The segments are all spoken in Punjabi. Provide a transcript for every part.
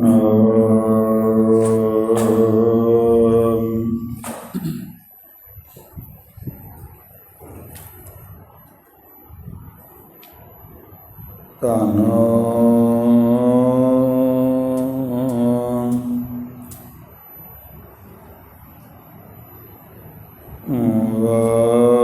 ਸਤਨਾਮ ਧੰਨ। ਵਾਹਿਗੁਰੂ।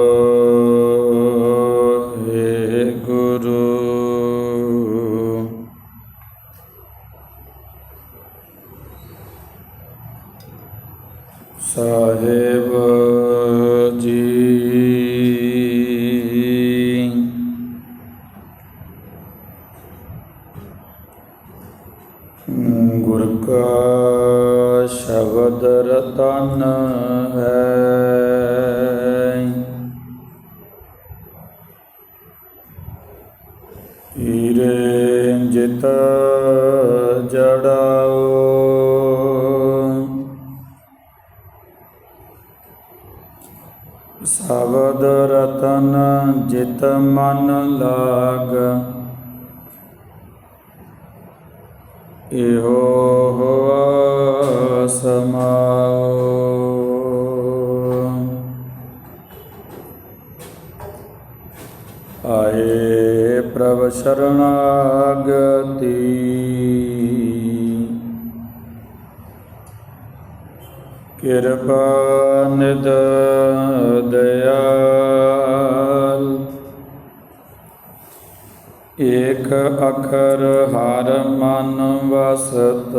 ਸਾਹਿਬ ਜੀ। ਗੁਰ ਕਾ ਸ਼ਬਦ ਰਤਨ ਹੈ। ਹੀਰੇ ਜਿਤ ਸ਼ਬਦ ਰਤਨ ਜਿਤ ਮਨ ਲਾਗ। ਇਹੋ ਹੋਆ ਸਮਾਓ ਆਏ ਪ੍ਰਭ ਸ਼ਰਣਾਗਤੀ ਕਿਰਪਾ ਨਿਦ ਦਇਆਲ। ਏਕ ਅਖਰ ਹਰ ਮਨ ਵਸਤ।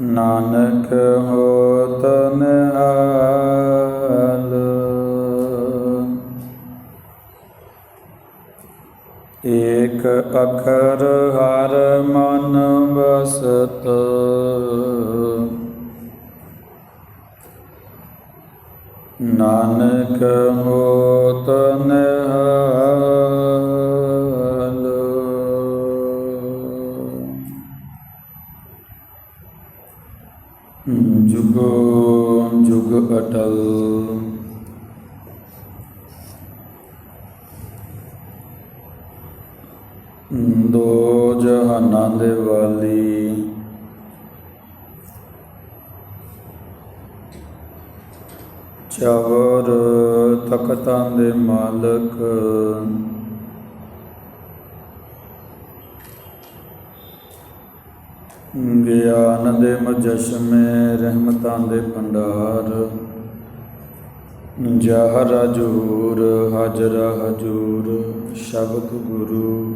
ਨਾਨਕ ਹੋਤ ਨਿਹਾਲ। ਏਕ ਅਖਰ ਹਰ ਮਨ ਬਸਤ ਨਾਨਕ ਹੋਤ ਨਿਹਾਲ ਚਵਰ ਤਖਤਾਂ ਦੇ ਮਾਲਕ। ਗਿਆਨ ਦੇ ਮੁਜਸ਼ਮੇ ਰਹਿਮਤਾਂ ਦੇ ਭੰਡਾਰ। ਜ਼ਾਹਰ ਹਜੂਰ, ਹਾਜਰਾ ਹਜੂਰ, ਸ਼ਬਦ ਗੁਰੂ।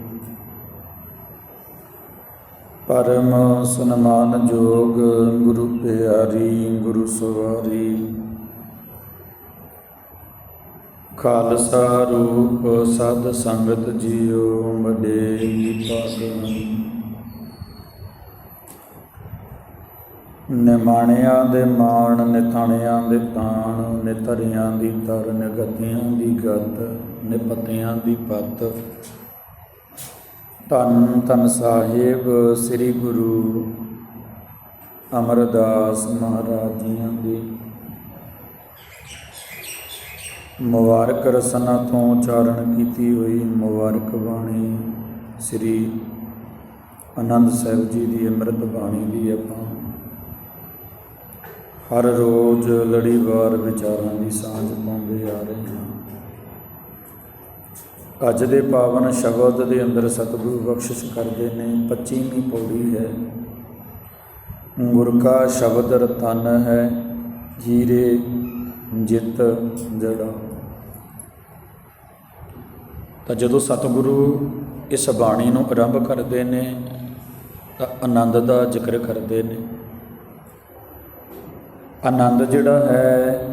ਪਰਮ ਸਨਮਾਨ ਜੋਗ ਗੁਰੂ ਪਿਆਰੀ, ਗੁਰੂ ਸਵਾਰੀ। ਖਾਲਸਾ ਰੂਪ ਸਦ ਸੰਗਤ ਜੀਓ ਵੱਡੇ ਭਾਗਨ ਨਿਮਾਣਿਆਂ ਦੇ ਮਾਣ ਨਿਥਾਣਿਆਂ ਦੇ ਤਾਣ, ਨਿਤਰਿਆਂ ਦੀ ਤਰ ਨਿਗਤਿਆਂ ਦੀ ਗਤ, ਨਿਪਤਿਆਂ ਦੀ ਪਤ। ਧੰਨ ਧੰਨ ਸਾਹਿਬ ਸ੍ਰੀ ਗੁਰੂ ਅਮਰਦਾਸ ਮਹਾਰਾਜ ਜੀਆਂ ਦੀ। ਮੁਬਾਰਕ ਰਸਨਾ ਤੋਂ ਉਚਾਰਨ ਕੀਤੀ ਹੋਈ ਮੁਬਾਰਕ ਬਾਣੀ ਸ੍ਰੀ ਆਨੰਦ ਸਾਹਿਬ ਜੀ ਦੀ ਅੰਮ੍ਰਿਤ ਬਾਣੀ ਦੀ ਆਪਾਂ ਹਰ ਰੋਜ਼ ਲੜੀਵਾਰ ਵਿਚਾਰਾਂ ਦੀ ਸਾਂਝ ਪਾਉਂਦੇ ਆ ਰਹੇ ਹਾਂ। ਅੱਜ ਦੇ ਪਾਵਨ ਸ਼ਬਦ ਦੇ ਅੰਦਰ ਸਤਿਗੁਰੂ ਬਖਸ਼ਿਸ਼ ਕਰਦੇ ਨੇ 25ਵੀਂ ਪੌੜੀ ਹੈ। ਗੁਰ ਕਾ ਸ਼ਬਦ ਰਤਨ ਹੈ, ਜੀਰੇ ਜਿਤ ਜੜਾ। ਤਾਂ ਜਦੋਂ ਸਤਿਗੁਰੂ ਇਸ ਬਾਣੀ ਨੂੰ ਆਰੰਭ ਕਰਦੇ ਨੇ, ਤਾਂ ਆਨੰਦ ਦਾ ਜ਼ਿਕਰ ਕਰਦੇ ਨੇ। ਆਨੰਦ ਜਿਹੜਾ ਹੈ,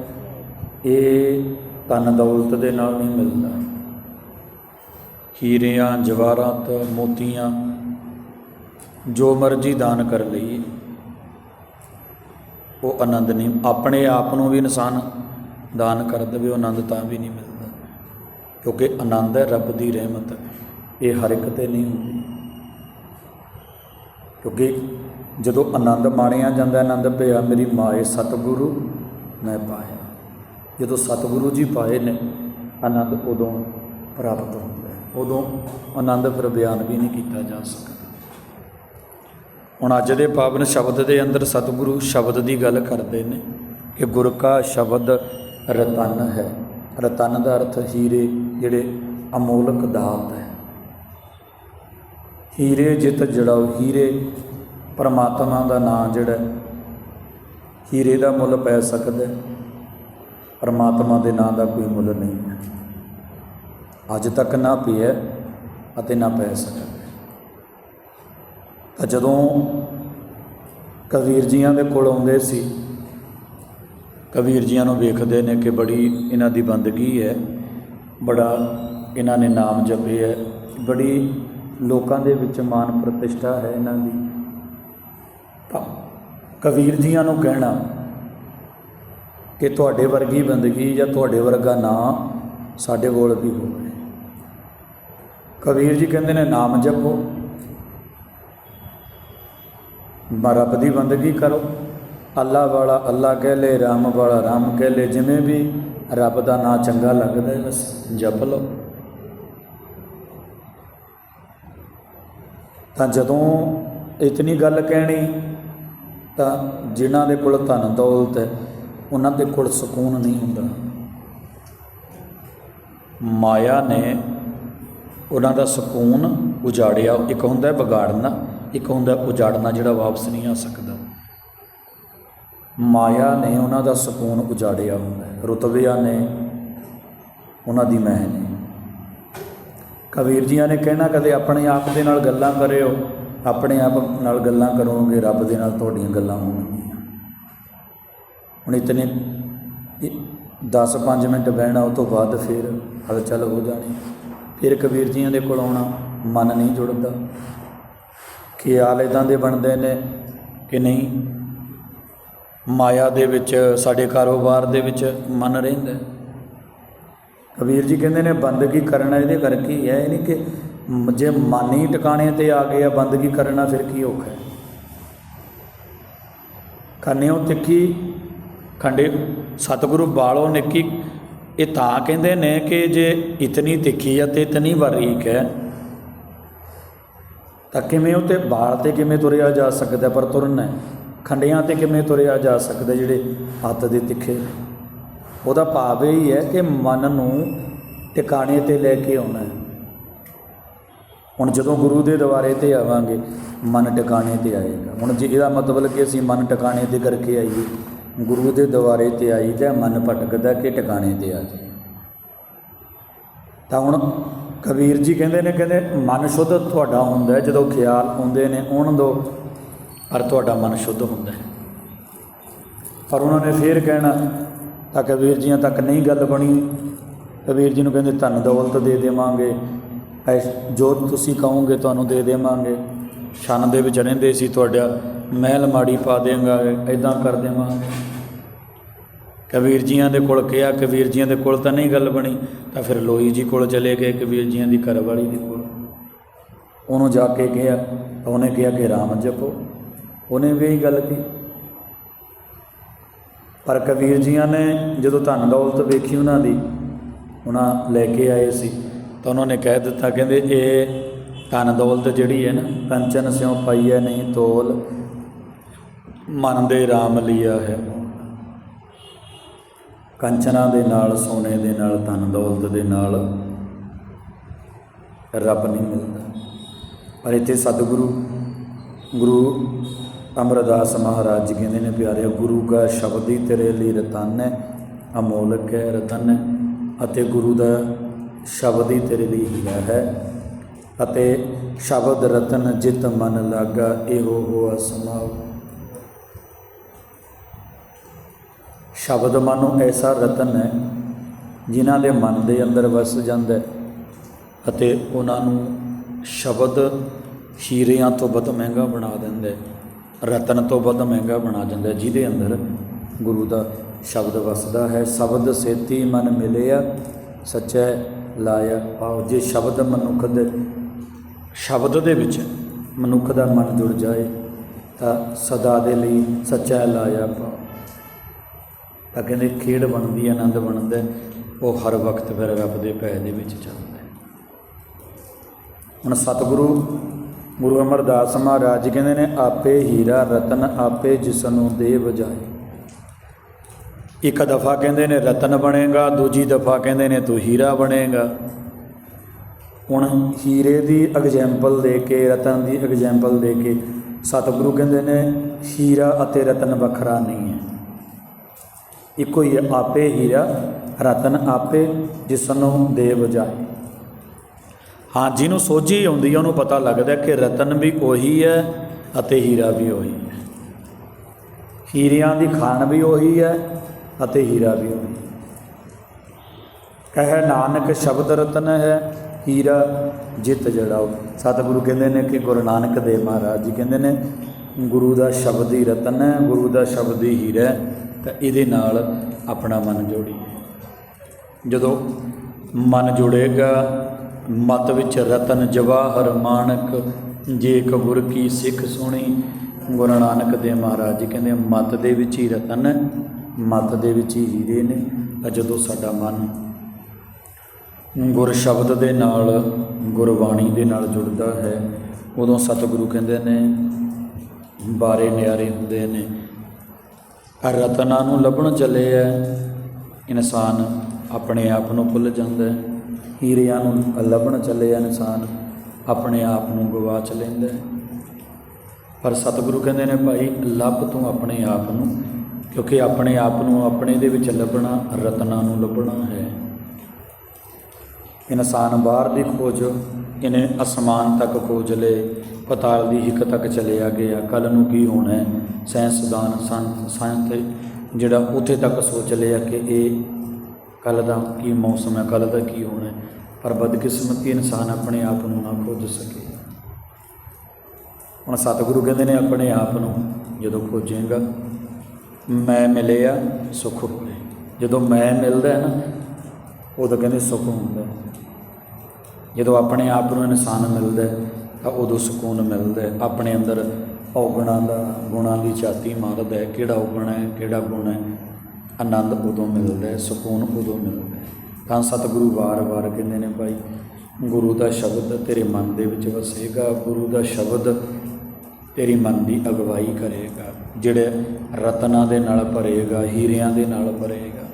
ਇਹ ਧਨ ਦੌਲਤ ਦੇ ਨਾਲ ਨਹੀਂ ਮਿਲਦਾ। ਹੀਰਿਆਂ ਜਵਾਹਰਾਤ ਮੋਤੀਆਂ, ਜੋ ਮਰਜ਼ੀ ਦਾਨ ਕਰ ਲਈਏ। ਉਹ ਆਨੰਦ ਨਹੀਂ, ਆਪਣੇ ਆਪ ਨੂੰ ਵੀ ਇਨਸਾਨ ਦਾਨ ਕਰ ਦੇਵੇ ਉਹ ਆਨੰਦ ਤਾਂ ਵੀ ਨਹੀਂ ਮਿਲਦਾ। ਕਿਉਂਕਿ ਆਨੰਦ ਹੈ ਰੱਬ ਦੀ ਰਹਿਮਤ। ਇਹ ਹਰ ਇੱਕ ਤੇ ਨਹੀਂ ਹੁੰਦੀ। ਕਿਉਂਕਿ ਜਦੋਂ ਆਨੰਦ ਮਾਣਿਆ ਜਾਂਦਾ, ਆਨੰਦ ਪਿਆ ਮੇਰੀ ਮਾਏ ਸਤਿਗੁਰੂ, ਮੈਂ ਪਾਇਆ। ਜਦੋਂ ਸਤਿਗੁਰੂ ਜੀ ਪਾਏ ਨੇ, ਆਨੰਦ ਉਦੋਂ ਪ੍ਰਾਪਤ ਹੁੰਦਾ ਉਦੋਂ ਆਨੰਦ ਫਿਰ ਬਿਆਨ ਵੀ ਨਹੀਂ ਕੀਤਾ ਜਾ ਸਕਦਾ। ਹੁਣ ਅੱਜ ਦੇ ਪਾਵਨ ਸ਼ਬਦ ਦੇ ਅੰਦਰ ਸਤਿਗੁਰੂ ਸ਼ਬਦ ਦੀ ਗੱਲ ਕਰਦੇ ਨੇ ਕਿ ਗੁਰ ਕਾ ਸ਼ਬਦ ਰਤਨ ਹੈ। ਰਤਨ ਦਾ ਅਰਥ ਹੀਰੇ ਜਿਹੜੇ ਅਮੋਲਕ ਦਾਤ ਹੈ। ਹੀਰੇ ਜਿਤ ਜੜਾਓ, ਹੀਰੇ ਪਰਮਾਤਮਾ ਦਾ ਨਾਮ ਜਿਹੜਾ ਹੀਰੇ ਦਾ ਮੁੱਲ ਪੈ ਸਕਦਾ ਪਰਮਾਤਮਾ ਦੇ ਨਾਮ ਦਾ ਕੋਈ ਮੁੱਲ ਨਹੀਂ ਹੈ। ਅੱਜ ਤੱਕ ਨਾ ਪਿਆ ਅਤੇ ਨਾ ਪੈ ਸਕਦਾ ਤਾਂ ਜਦੋਂ ਕਬੀਰ ਜੀਆਂ ਦੇ ਕੋਲ ਆਉਂਦੇ ਸੀ, ਕਬੀਰ ਜੀਆਂ ਨੂੰ ਵੇਖਦੇ ਨੇ ਕਿ ਬੜੀ ਇਹਨਾਂ ਦੀ ਬੰਦਗੀ ਹੈ, ਬੜਾ ਇਹਨਾਂ ਨੇ ਨਾਮ ਜਪੇ ਹੈ, ਬੜੀ ਲੋਕਾਂ ਦੇ ਵਿੱਚ ਮਾਨ ਪ੍ਰਤਿਸ਼ਠਾ ਹੈ ਇਹਨਾਂ ਦੀ। ਤਾਂ ਕਬੀਰ ਜੀਆਂ ਨੂੰ ਕਹਿਣਾ ਕਿ ਤੁਹਾਡੇ ਵਰਗੀ ਬੰਦਗੀ ਜਾਂ ਤੁਹਾਡੇ ਵਰਗਾ ਨਾਂ ਸਾਡੇ ਕੋਲ ਵੀ ਹੋਵੇ। ਕਬੀਰ ਜੀ ਕਹਿੰਦੇ ਨੇ, ਨਾਮ ਜਪੋ। ਰੱਬ ਦੀ ਬੰਦਗੀ ਕਰੋ। ਅੱਲਾ ਵਾਲਾ ਅੱਲਾ ਕਹਿ ਲੈ, ਰਾਮ ਵਾਲਾ ਰਾਮ ਕਹਿ ਲੈ, ਜਿਵੇਂ ਵੀ ਰੱਬ ਦਾ ਨਾਮ ਚੰਗਾ ਲੱਗਦਾ ਹੈ, ਬਸ ਜਪ ਲਓ। ਤਾਂ ਜਦੋਂ ਇਤਨੀ ਗੱਲ ਕਹਿਣੀ, ਤਾਂ ਜਿਨ੍ਹਾਂ ਦੇ ਕੋਲ ਧਨ ਦੌਲਤ ਹੈ, ਉਹਨਾਂ ਦੇ ਕੋਲ ਸਕੂਨ ਨਹੀਂ ਹੁੰਦਾ। ਮਾਇਆ ਨੇ ਉਹਨਾਂ ਦਾ ਸਕੂਨ ਉਜਾੜਿਆ, ਇੱਕ ਹੁੰਦਾ ਵਿਗਾੜਨਾ, ਇੱਕ ਹੁੰਦਾ ਉਜਾੜਨਾ ਜਿਹੜਾ ਵਾਪਸ ਨਹੀਂ ਆ ਸਕਦਾ। ਮਾਇਆ ਨੇ ਉਹਨਾਂ ਦਾ ਸਕੂਨ ਉਜਾੜਿਆ ਹੁੰਦਾ ਹੈ ਨੇ ਉਹਨਾਂ ਦੀ ਮਹਿ ਨੇ ਕਬੀਰ ਜੀਆਂ ਨੇ ਕਹਿਣਾ, ਕਦੇ ਆਪਣੇ ਆਪ ਦੇ ਨਾਲ ਗੱਲਾਂ ਕਰਿਓ, ਆਪਣੇ ਆਪ ਨਾਲ ਗੱਲਾਂ ਕਰੋਗੇ, ਰੱਬ ਦੇ ਨਾਲ ਤੁਹਾਡੀਆਂ ਗੱਲਾਂ ਹੋਣਗੀਆਂ। ਹੁਣ ਇਤਨੇ 10-5 ਮਿੰਟ ਬਹਿਣਾ, ਉਹ ਤੋਂ ਬਾਅਦ ਫਿਰ ਹਲਚਲ ਹੋ ਜਾਣੀ। ਫਿਰ ਕਬੀਰ ਜੀਆਂ ਦੇ ਕੋਲ ਆਉਣਾ ਮਨ ਨਹੀਂ ਜੁੜਦਾ। ਕਿ ਖਿਆਲ ਇਦਾਂ ਦੇ ਬਣਦੇ ਨੇ ਕਿ ਨਹੀਂ? ਮਾਇਆ ਦੇ ਵਿੱਚ, ਸਾਡੇ ਕਾਰੋਬਾਰ ਦੇ ਵਿੱਚ ਮਨ ਰਹਿੰਦਾ ਕਬੀਰ ਜੀ ਕਹਿੰਦੇ ਨੇ ਬੰਦਗੀ ਕਰਨਾ, ਇਹਦੇ ਕਰਕੇ ਹੀ ਹੈ? ਇਹ ਨਹੀਂ ਕਿ ਜੇ ਮਨ ਹੀ ਟਿਕਾਣੇ ਤੇ ਆ ਗਿਆ ਬੰਦਗੀ ਕਰਨਾ, ਫਿਰ ਕੀ ਔਖਾ ਹੈ? ਕੰਨਿਓ ਤਿੱਖੀ ਖੰਡੇ, ਸਤਿਗੁਰੂ ਬਾਲੋ ਨਿੱਕੀ ਇਹ ਤਾਂ ਕਹਿੰਦੇ ਨੇ ਕਿ ਜੇ ਇਤਨੀ ਤਿੱਖੀ ਹੈ ਤੇ ਇਤਨੀ ਬਰੀਕ ਹੈ, ਤਾਂ ਕਿਵੇਂ ਉਹ ਤੇ ਬਾਲ ਤੇ ਕਿਵੇਂ ਤੁਰਿਆ ਜਾ ਸਕਦਾ ਪਰ ਤੁਰਨਾ ਹੈ। ਖੰਡਿਆਂ ਤੇ ਕਿਵੇਂ ਤੁਰਿਆ ਜਾ ਸਕਦਾ ਜਿਹੜੇ ਹੱਥ ਦੇ ਤਿੱਖੇ? ਉਹਦਾ ਭਾਵ ਇਹ ਹੀ ਹੈ ਕਿ ਮਨ ਨੂੰ ਟਿਕਾਣੇ ਤੇ ਲੈ ਕੇ ਆਉਣਾ ਹੈ। ਹੁਣ ਜਦੋਂ ਗੁਰੂ ਦੇ ਦੁਆਰੇ ਤੇ ਆਵਾਂਗੇ, ਮਨ ਟਿਕਾਣੇ ਤੇ ਆਏਗਾ। ਹੁਣ ਜੇ ਇਹਦਾ ਮਤਲਬ ਕਿ ਅਸੀਂ ਮਨ ਟਿਕਾਣੇ ਤੇ ਕਰਕੇ ਆਈਏ ਗੁਰੂ ਦੇ ਦੁਆਰੇ ਤੇ ਆਈ ਤਾਂ ਮਨ ਭਟਕਦਾ ਕਿ ਟਿਕਾਣੇ ਤੇ ਆ ਜਾਏ। ਤਾਂ ਹੁਣ ਕਬੀਰ ਜੀ ਕਹਿੰਦੇ ਨੇ, ਕਹਿੰਦੇ ਮਨ ਸ਼ੁੱਧ ਤੁਹਾਡਾ ਹੁੰਦਾ ਜਦੋਂ ਖਿਆਲ ਆਉਂਦੇ ਨੇ ਉਹਨਾਂ ਦੋ, ਪਰ ਤੁਹਾਡਾ ਮਨ ਸ਼ੁੱਧ ਹੁੰਦਾ ਹੈ। ਪਰ ਉਹਨਾਂ ਨੇ ਫੇਰ ਕਹਿਣਾ, ਤਾਂ ਕਬੀਰ ਜੀਆਂ ਤੱਕ ਨਹੀਂ ਗੱਲ ਬਣੀ। ਕਬੀਰ ਜੀ ਨੂੰ ਕਹਿੰਦੇ, ਧਨ ਦੌਲਤ ਦੇ ਦੇਵਾਂਗੇ। ਐ ਜੋ ਤੁਸੀਂ ਕਹੋਗੇ ਤੁਹਾਨੂੰ ਦੇ ਦੇਵਾਂਗੇ। ਛੰਨ ਦੇ ਵਿੱਚ ਰਹਿੰਦੇ ਸੀ ਤੁਹਾਡਾ, ਮਹਿਲ ਮਾੜੀ ਪਾ ਦੇਵਾਂਗਾ ਐਦਾਂ ਕਰ ਦੇਵਾਂਗੇ। ਕਬੀਰ ਜੀਆਂ ਦੇ ਕੋਲ ਕਿਹਾ, ਕਬੀਰ ਜੀਆਂ ਦੇ ਕੋਲ ਤਾਂ ਨਹੀਂ ਗੱਲ ਬਣੀ, ਤਾਂ ਫਿਰ ਲੋਈ ਜੀ ਕੋਲ ਚਲੇ ਗਏ, ਕਬੀਰ ਜੀਆਂ ਦੀ ਘਰਵਾਲੀ ਦੇ ਕੋਲ। ਉਹਨੂੰ ਜਾ ਕੇ ਕਿਹਾ, ਤਾਂ ਉਹਨੇ ਕਿਹਾ ਕਿ ਰਾਮ ਜਪੋ। ਉਹਨੇ ਵੀ ਇਹੀ ਗੱਲ ਕੀਤੀ ਪਰ ਕਬੀਰ ਜੀਆਂ ਨੇ ਜਦੋਂ ਧਨ ਦੌਲਤ ਵੇਖੀ ਉਹਨਾਂ ਦੀ, ਉਹਨਾਂ ਲੈ ਕੇ ਆਏ ਸੀ, ਤਾਂ ਉਹਨਾਂ ਨੇ ਕਹਿ ਦਿੱਤਾ, ਕਹਿੰਦੇ ਇਹ ਧਨ ਦੌਲਤ ਜਿਹੜੀ ਹੈ ਨਾ, ਕੰਚਨ ਸਿਉ ਪਾਈਐ ਨਹੀਂ ਤੋਲ, ਮਨ ਦੇ ਰਾਮ ਲਿਆ ਹੈ। ਕੰਚਨਾ ਦੇ ਨਾਲ, ਸੋਨੇ ਦੇ ਨਾਲ, ਧਨ ਦੌਲਤ ਦੇ ਨਾਲ ਰੱਬ ਨਹੀਂ ਮਿਲਦਾ। ਪਰ ਇੱਥੇ ਸਤਿਗੁਰੂ, ਗੁਰੂ ਅਮਰਦਾਸ ਮਹਾਰਾਜ ਜੀ ਕਹਿੰਦੇ ਨੇ, ਪਿਆਰੇ, ਗੁਰੂ ਦਾ ਸ਼ਬਦ ਹੀ ਤੇਰੇ ਲਈ ਰਤਨ ਹੈ ਅਮੋਲਕ ਹੈ ਰਤਨ ਹੈ, ਅਤੇ ਗੁਰੂ ਦਾ ਸ਼ਬਦ ਹੀ ਤੇਰੇ ਲਈ ਹੀਰਾ ਹੈ, ਅਤੇ ਸ਼ਬਦ ਰਤਨ ਜਿਤ ਮਨ ਲਾਗਾ, ਇਹੋ ਹੋਆ ਸਮਾਉ। ਸ਼ਬਦ ਮਾਨੋ ਐਸਾ ਰਤਨ ਹੈ, ਜਿਨ੍ਹਾਂ ਦੇ ਮਨ ਦੇ ਅੰਦਰ ਵਸ ਜਾਂਦਾ ਅਤੇ ਉਹਨਾਂ ਨੂੰ ਸ਼ਬਦ ਹੀਰਿਆਂ ਤੋਂ ਵੱਧ ਮਹਿੰਗਾ ਬਣਾ ਦਿੰਦਾ ਰਤਨ ਤੋਂ ਵੱਧ ਮਹਿੰਗਾ ਬਣਾ ਦਿੰਦਾ ਜਿਹਦੇ ਅੰਦਰ ਗੁਰੂ ਦਾ ਸ਼ਬਦ ਵਸਦਾ ਹੈ, ਸ਼ਬਦ ਸੇਤੀ ਮਨ ਮਿਲਿਆ, ਸੱਚੈ ਲਾਇਆ ਪਾਉ ਜੇ ਸ਼ਬਦ ਮਨੁੱਖ ਦੇ, ਸ਼ਬਦ ਦੇ ਵਿੱਚ ਮਨੁੱਖ ਦਾ ਮਨ ਜੁੜ ਜਾਏ, ਤਾਂ ਸਦਾ ਦੇ ਲਈ ਸੱਚਾ ਲਾਇਆ ਪਾਉ ਤਾਂ ਕਹਿੰਦੇ ਖੇਡ ਬਣਦੀ ਆਨੰਦ ਬਣਦਾ ਹੈ, ਉਹ ਹਰ ਵਕਤ ਫਿਰ ਰੱਬ ਦੇ ਭੈ ਦੇ ਵਿੱਚ ਚੱਲਦਾ ਹੁਣ ਸਤਿਗੁਰੂ ਗੁਰੂ ਅਮਰਦਾਸ ਮਹਾਰਾਜ ਜੀ ਕਹਿੰਦੇ ਨੇ ਆਪੇ ਹੀਰਾ ਰਤਨ ਆਪੇ ਜਿਸ ਦੇ ਵਜਾਏ ਇੱਕ ਦਫਾ ਕਹਿੰਦੇ ਨੇ ਰਤਨ ਬਣੇਗਾ ਦੂਜੀ ਦਫਾ ਕਹਿੰਦੇ ਨੇ ਤੂੰ ਹੀਰਾ ਬਣੇਗਾ। ਹੁਣ ਹੀਰੇ ਦੀ ਐਗਜ਼ਾਮਪਲ ਦੇ ਕੇ ਰਤਨ ਦੀ ਐਗਜ਼ਾਮਪਲ ਦੇ ਕੇ ਸਤਿਗੁਰੂ ਕਹਿੰਦੇ ਨੇ ਹੀਰਾ ਅਤੇ ਰਤਨ ਵੱਖਰਾ ਨਹੀਂ ਹੈ। ਇੱਕੋ ਹੀ ਹੈ, ਆਪੇ ਹੀਰਾ ਰਤਨ ਆਪੇ ਜਿਸਨੂੰ ਦੇ ਵਜਾਏ ਹਾਂ, ਜਿਹਨੂੰ ਸੋਝੀ ਆਉਂਦੀ ਹੈ ਉਹਨੂੰ ਪਤਾ ਲੱਗਦਾ ਕਿ ਰਤਨ ਵੀ ਉਹੀ ਹੈ ਅਤੇ ਹੀਰਾ ਵੀ ਉਹੀ ਹੈ। ਹੀਰਿਆਂ ਦੀ ਖਾਨ ਵੀ ਉਹੀ ਹੈ ਅਤੇ ਹੀਰਾ ਵੀ ਉਹੀ ਹੈ। ਕਹੇ ਨਾਨਕ ਸ਼ਬਦ ਰਤਨ ਹੈ, ਹੀਰਾ ਜਿਤ ਜੜਾਓ। ਸਤਿਗੁਰੂ ਕਹਿੰਦੇ ਨੇ ਕਿ ਗੁਰੂ ਨਾਨਕ ਦੇਵ ਮਹਾਰਾਜ ਜੀ ਕਹਿੰਦੇ ਨੇ ਗੁਰੂ ਦਾ ਸ਼ਬਦ ਹੀ ਰਤਨ ਹੈ, ਗੁਰੂ ਦਾ ਸ਼ਬਦ ਹੀ ਹੀਰਾ ਹੈ, ਤਾਂ ਇਹਦੇ ਨਾਲ ਆਪਣਾ ਮਨ ਜੋੜੀਏ ਜਦੋਂ ਮਨ ਜੁੜੇਗਾ, ਮਤ ਵਿੱਚ ਰਤਨ ਜਵਾਹਰ ਮਾਨਕ, ਜੇ ਕਬੁਰ ਕੀ ਸਿੱਖ ਸੁਣੀ, ਗੁਰੂ ਨਾਨਕ ਦੇਵ ਮਹਾਰਾਜ ਜੀ ਕਹਿੰਦੇ ਮਤ ਦੇ ਵਿੱਚ ਹੀ ਰਤਨ ਹੈ, ਮਤ ਦੇ ਵਿੱਚ ਹੀ ਹੀਰੇ ਨੇ, ਤਾਂ ਜਦੋਂ ਸਾਡਾ ਮਨ ਗੁਰ ਸ਼ਬਦ ਦੇ ਨਾਲ, ਗੁਰਬਾਣੀ ਦੇ ਨਾਲ ਜੁੜਦਾ ਹੈ, ਉਦੋਂ ਸਤਿਗੁਰੂ ਕਹਿੰਦੇ ਨੇ ਬਾਰੇ ਨਿਆਰੇ ਹੁੰਦੇ ਨੇ। ਆ ਰਤਨਾਂ ਨੂੰ ਲੱਭਣ ਚੱਲੇ ਐ। ਇਨਸਾਨ ਆਪਣੇ ਆਪ ਨੂੰ ਭੁੱਲ ਜਾਂਦਾ ਹੈ ਹੀਰਿਆਂ ਨੂੰ ਲੱਭਣ ਚੱਲੇ ਐ ਇਨਸਾਨ। ਆਪਣੇ ਆਪ ਨੂੰ ਗਵਾਚ ਲੈਂਦਾ ਪਰ ਸਤਿਗੁਰੂ ਕਹਿੰਦੇ ਨੇ, ਭਾਈ, ਲੱਭ ਤੂੰ ਆਪਣੇ ਆਪ ਨੂੰ। ਕਿਉਂਕਿ ਆਪਣੇ ਆਪ ਨੂੰ ਆਪਣੇ ਦੇ ਵਿੱਚ ਲੱਭਣਾ ਰਤਨਾਂ ਨੂੰ ਲੱਭਣਾ ਹੈ। ਇਨਸਾਨ ਬਾਹਰ ਦੀ ਖੋਜ, ਇਹਨੇ ਅਸਮਾਨ ਤੱਕ ਖੋਜ ਲਏ, ਪਤਾਲ ਦੀ ਹਿੱਕ ਤੱਕ ਚਲਿਆ ਗਿਆ। ਕੱਲ ਨੂੰ ਕੀ ਹੋਣਾ ਹੈ? ਸਾਇੰਸਦਾਨ ਸਾਇੰਸ ਜਿਹੜਾ ਉੱਥੇ ਤੱਕ ਸੋਚ ਲਿਆ ਕਿ ਇਹ ਕੱਲ ਦਾ ਕੀ ਮੌਸਮ ਹੈ ਕੱਲ ਦਾ ਕੀ ਹੋਣਾ ਹੈ, ਪਰ ਬਦਕਿਸਮਤੀ ਇਨਸਾਨ ਆਪਣੇ ਆਪ ਨੂੰ ਨਾ ਖੋਜ ਸਕੇ। ਹੁਣ ਸਤਿਗੁਰੂ ਕਹਿੰਦੇ ਨੇ, ਆਪਣੇ ਆਪ ਨੂੰ ਜਦੋਂ ਖੋਜੇਗਾ, ਮੈਂ ਮਿਲਿਆ, ਸੁਖ ਹੋਏ ਜਦੋਂ ਮੈਂ ਮਿਲਦਾ ਹੈ ਨਾ, ਉਦੋਂ ਕਹਿੰਦੇ ਸੁਖ ਹੁੰਦਾ ਹੈ। ਜਦੋਂ ਆਪਣੇ ਆਪ ਨੂੰ ਇਨਸਾਨ ਮਿਲਦਾ ਤਾਂ ਉਦੋਂ ਸਕੂਨ ਮਿਲਦਾ ਆਪਣੇ ਅੰਦਰ ਔਗਣਾਂ ਦਾ, ਗੁਣਾਂ ਦੀ ਛਾਤੀ ਮਾਰਦਾ ਹੈ। ਕਿਹੜਾ ਔਗਣ ਹੈ, ਕਿਹੜਾ ਗੁਣ ਹੈ, ਆਨੰਦ ਉਦੋਂ ਮਿਲਦਾ ਹੈ, ਸਕੂਨ ਉਦੋਂ ਮਿਲਦਾ ਹੈ। ਤਾਂ ਸਤਿਗੁਰੂ ਵਾਰ-ਵਾਰ ਕਹਿੰਦੇ ਨੇ ਭਾਈ, ਗੁਰੂ ਦਾ ਸ਼ਬਦ ਤੇਰੇ ਮਨ ਦੇ ਵਿੱਚ ਵਸੇਗਾ, ਗੁਰੂ ਦਾ ਸ਼ਬਦ ਤੇਰੀ ਮਨ ਦੀ ਅਗਵਾਈ ਕਰੇਗਾ, ਜਿਹੜੇ ਰਤਨਾਂ ਦੇ ਨਾਲ ਭਰੇਗਾ, ਹੀਰਿਆਂ ਦੇ ਨਾਲ ਭਰੇਗਾ।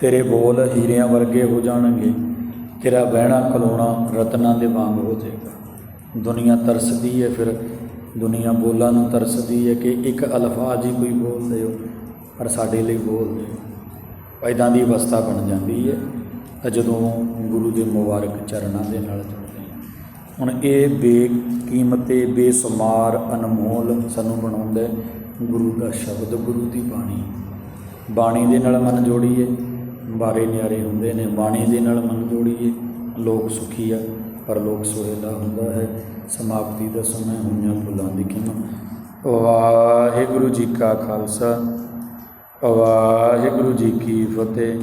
ਤੇਰੇ ਬੋਲ ਹੀਰਿਆਂ ਵਰਗੇ ਹੋ ਜਾਣਗੇ। ਤੇਰਾ ਬਹਿਣਾ ਖਲੋਣਾ ਰਤਨਾਂ ਦੇ ਵਾਂਗ ਹੋ ਜਾਏਗਾ। ਦੁਨੀਆ ਤਰਸਦੀ ਹੈ ਫਿਰ, ਦੁਨੀਆ ਬੋਲਾਂ ਨੂੰ ਤਰਸਦੀ ਹੈ ਕਿ ਇੱਕ ਅਲਫਾਜ਼ ਹੀ ਕੋਈ ਬੋਲ ਦਿਓ, ਪਰ ਸਾਡੇ ਲਈ ਬੋਲ ਦਿਓ। ਐਦਾਂ ਦੀ ਅਵਸਥਾ ਬਣ ਜਾਂਦੀ ਹੈ ਤਾਂ ਜਦੋਂ ਗੁਰੂ ਦੇ ਮੁਬਾਰਕ ਚਰਨਾਂ ਦੇ ਨਾਲ ਜੁੜਦੇ ਹਾਂ ਹੁਣ ਇਹ ਬੇਕੀਮਤੇ, ਬੇਸੁਮਾਰ ਅਨਮੋਲ ਸਾਨੂੰ ਬਣਾਉਂਦਾ ਗੁਰੂ ਦਾ ਸ਼ਬਦ, ਗੁਰੂ ਦੀ ਬਾਣੀ। ਬਾਣੀ ਦੇ ਨਾਲ ਮਨ ਜੋੜੀਏ। ਬਾਰੇ ਨਿਆਰੇ ਹੁੰਦੇ ਨੇ, ਬਾਣੀ ਦੇ ਨਾਲ ਮਨ ਜੋੜੀਏ ਲੋਕ ਸੁਖੀ ਆ, ਪਰ ਲੋਕ ਸੁਹੇਲਾ ਹੁੰਦਾ ਹੈ। ਸਮਾਪਤੀ ਦਾ ਸਮਾਂ ਹੋਈਆਂ ਫੁੱਲਾਂ ਦੀ ਕਿਮਾ ਵਾਹਿਗੁਰੂ ਜੀ ਕਾ ਖਾਲਸਾ, ਵਾਹਿਗੁਰੂ ਜੀ ਕੀ ਫਤਿਹ।